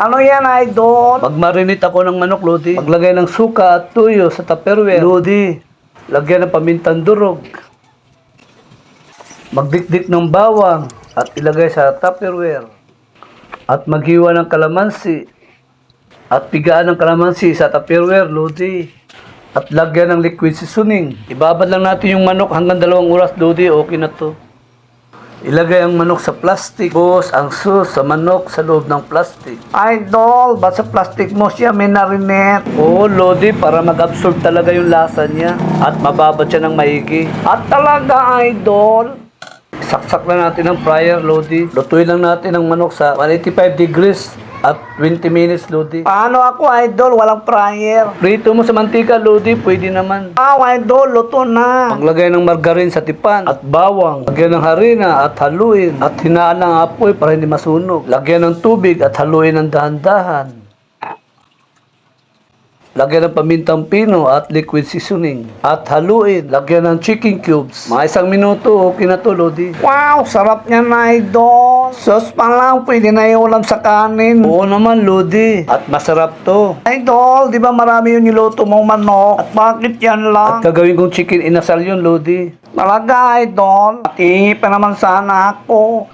Ano yan, idol? Magmarinate ako ng manok, Lodi. Maglagay ng suka at tuyo sa tupperware. Lodi, lagyan ng pamintang durog. Magdikdik ng bawang at ilagay sa tupperware. At maghiwa ng kalamansi. At pigaan ng kalamansi sa tupperware, Lodi. At lagyan ng liquid seasoning. Ibabad lang natin yung manok hanggang dalawang oras, Lodi. Okay na to. Ilagay ang manok sa plastic. Buhos ang sus sa manok sa loob ng plastic. Idol, ba't sa plastic mo siya may narinet? Oo, Lodi, para mag-absorb talaga yung lasa niya at mababad siya ng maigi. At talaga, idol? Saksak na natin ang fryer, Lodi. Lutuin lang natin ang manok sa 185 degrees at 20 minutes, Lodi. Paano ako, idol? Walang fryer. Prito mo sa mantika, Lodi, pwede naman. Ah, idol, luto na. Maglagay ng margarine sa tipan at bawang. Lagyan ng harina at haluin. At hinaan ng apoy para hindi masunog. Lagyan ng tubig at haluin ng dahan-dahan. Lagyan ng pamintang pino at liquid seasoning. At haluin. Lagyan ng chicken cubes. Mga isang minuto, okay na to, Lodi. Wow, sarap niyan, idol. Sauce pa lang, pwede na iulam sa kanin. Oo naman, Lodi. At masarap to. Idol, di ba marami yung niluto mong manok? At bakit yan lang? At gagawin kong chicken inasal yun, Lodi. Talaga, idol. Tingi pa naman sana ako.